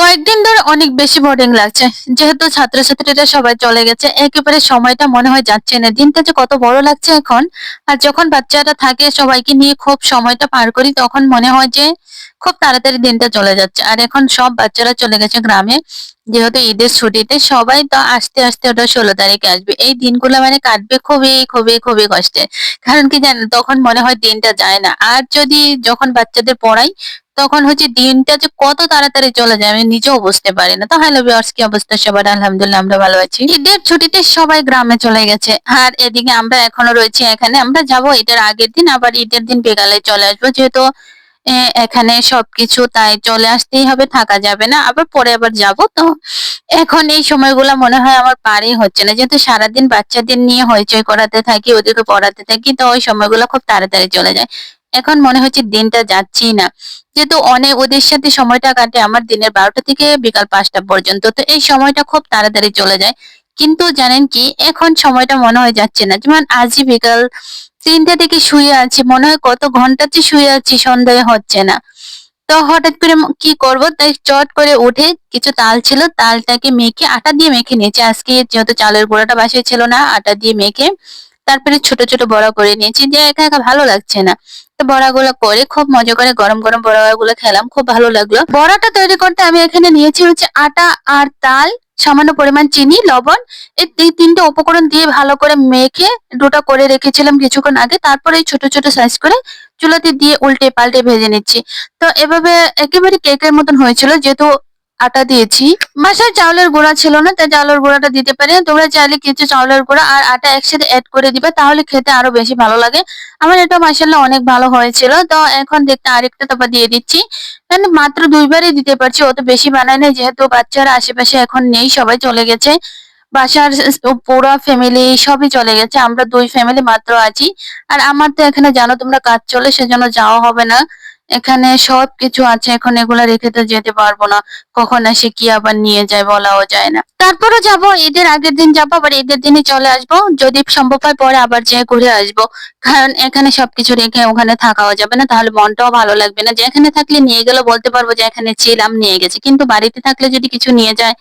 কয়েকদিন ধরে অনেক বেশি বোরিং লাগছে। যেহেতু ছাত্রছাত্রীরা সবাই চলে গেছে, একেবারে সময়টা মনে হয় যাচ্ছে না। দিনটা যে কত বড় লাগছে এখন, আর যখন বাচ্চারা থাকে সবাইকে নিয়ে খুব সময়টা পার করি, তখন মনে হয় যে খুব তাড়াতাড়ি দিনটা চলে যাচ্ছে। আর এখন সব বাচ্চারা চলে গেছে গ্রামে। যেহেতু ঈদের ছুটিতে সবাই তো আস্তে আস্তে ওটা ষোলো তারিখে আসবে। এই দিনগুলো মানে কাটবে খুবই খুবই খুবই কষ্টে। কারণ কি জানেন, তখন মনে হয় দিনটা যায় না। আর যদি যখন বাচ্চাদের পড়াই তখন হচ্ছে দিনটা যে কত তাড়াতাড়ি চলে যায় আমি নিজেও বুঝতে পারি না। তো হ্যালো ভিউয়ার্স কি অবস্থা সবার? আলহামদুলিল্লাহ, আমরা ভালো আছি। ঈদের ছুটিতে সবাই গ্রামে চলে গেছে। আর এদিকে আমরা এখনও রয়েছি এখানে। আমরা যাব ঈদের আগের দিন, আবার ঈদের দিন বিকালে চলে আসব। যেহেতু এখানে সবকিছু তাই চলে আসতেই হবে, থাকা যাবে না। আবার পরে আবার যাব। তো এখন এই সময়গুলো মনে হয় আমার পারই হচ্ছে না। যেহেতু সারাদিন বাচ্চাদের নিয়ে হইচই করাতে থাকি, ওদেরকে পড়াতে থাকি, তো ওই সময়গুলো খুব তাড়াতাড়ি চলে যায়। এখন মনে হচ্ছে দিনটা যাচ্ছেই না। যেহেতু অনেক ওদের সাথে সময়টা কাটে, আমার দিনের বারোটা থেকে বিকাল পাঁচটা পর্যন্ত। তো এই সময়টা খুব তাড়াতাড়ি চলে যায়। কিন্তু জানেন কি, এখন সময়টা মনে হয় যাচ্ছে না। যেমন আজই বিকাল তিনটা থেকে শুয়ে আছি, মনে হয় কত ঘণ্টা যে শুয়ে আছি সন্দেহ হচ্ছে না। তো হঠাৎ করে কি করব? তাই চট করে উঠে কিছু তাল ছিল, তালটাকে মেখে, আটা দিয়ে মেখে নিয়েছি। আজকে যেহেতু চালের গোড়াটা বাসায় ছিল না, আটা দিয়ে মেখে তারপরে ছোট ছোট বড় করে নিয়েছি। যে একা একা ভালো লাগছে না। বড়াগুলো করে খুব মজা করে গরম গরম বড়াগুলো খেলাম, খুব ভালো লাগল। বড়াটা তৈরি করতে আমি এখানে নিয়েছি হচ্ছে আটা আর তাল, সামান্য পরিমাণ চিনি, লবণ। এই তিনটে উপকরণ দিয়ে ভালো করে মেখে ডোটা করে রেখেছিলাম কিছুক্ষণ আগে। তারপরে এই ছোট ছোট সাইজ করে চুলাতে দিয়ে উল্টে পাল্টে ভেজে নিচ্ছি। তো এভাবে একেবারে কেকের মতন হয়েছিল, যেহেতু আটা দিয়েছি। বাসায় চাউলের গুঁড়া ছিল না, তাই চাউলের গুঁড়াটা দিতে পারি তোমরা চাইলে কিছু চাউলের গুঁড়া আর আটা একসাথে অ্যাড করে দিবে, তাহলে খেতে আরও বেশি ভালো লাগে। আমার এটা মাসাল্লাহ অনেক ভালো হয়েছিল। তো এখন দেখতে আরেকটা তারপর দিয়ে দিচ্ছি। মানে মাত্র দুইবারই দিতে পারছি, অত বেশি বানাই না যেহেতু বাচ্চারা আশেপাশে এখন নেই, সবাই চলে গেছে। বাসার পুরো ফ্যামিলি সবই চলে গেছে, আমরা দুই ফ্যামিলি মাত্র আছি। আর আমার তো এখানে জানো তোমরা কাজ চলে, সেজন্য যাওয়া হবে না। এখানে সব কিছু আছে, এখন এগুলা রেখে তো যেতে পারব না। কখন আসে কি আবার নিয়ে যায় বলাও যায় না। তারপরে যাব, ঈদের আগের দিন যাব, আবার ঈদের দিনই চলে আসব। যদি সম্ভব হয় পরে আবার যেয়ে ঘুরে আসব। কারণ এখানে সবকিছু রেখে ওখানে থাকাও যাবে না। তাহলে মনটাও ভালো লাগবে না। যে এখানে থাকলে নিয়ে গেলে বলতে পারব যে এখানে ছিলাম, নিয়ে গেছি। কিন্তু বাড়িতে থাকলে যদি কিছু নিয়ে যায়,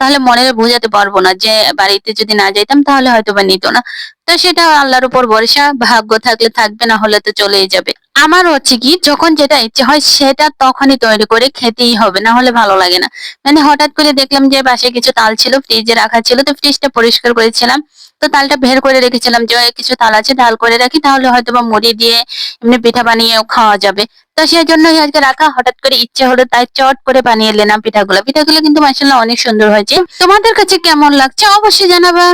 তাহলে মনে বোঝাতে পারব না যে বাড়িতে যদি না যাইতাম, তাহলে হয়তো বা নিত না। তো সেটা আল্লাহর উপর ভরসা। ভাগ্য থাকলে থাকবে, না হলে তো চলেই যাবে। আমার হচ্ছে কি, যখন যেটা ইচ্ছে হয় সেটা তখনই তৈরি করে খেতেই হবে, না হলে ভালো লাগে না। মানে হঠাৎ করে দেখলাম যে বাসায় কিছু তাল ছিল ফ্রিজে রাখা ছিল, তো ফ্রিজটা পরিষ্কার করেছিলাম। তো তালটা বের করে রেখেছিলাম যে কিছু তাল আছে ডাল করে রাখি, তাহলে হয়তো বা মুড়ি দিয়ে এমনি পিঠা বানিয়েও খাওয়া যাবে। তো সেই জন্যই আজকে রাখা, হঠাৎ করে ইচ্ছে হলো তাই চট করে বানিয়ে নিলাম পিঠাগুলো। পিঠাগুলো কিন্তু মাসাল্লাহ অনেক সুন্দর হয়েছে। তোমাদের কাছে কেমন লাগছে অবশ্যই জানাবা।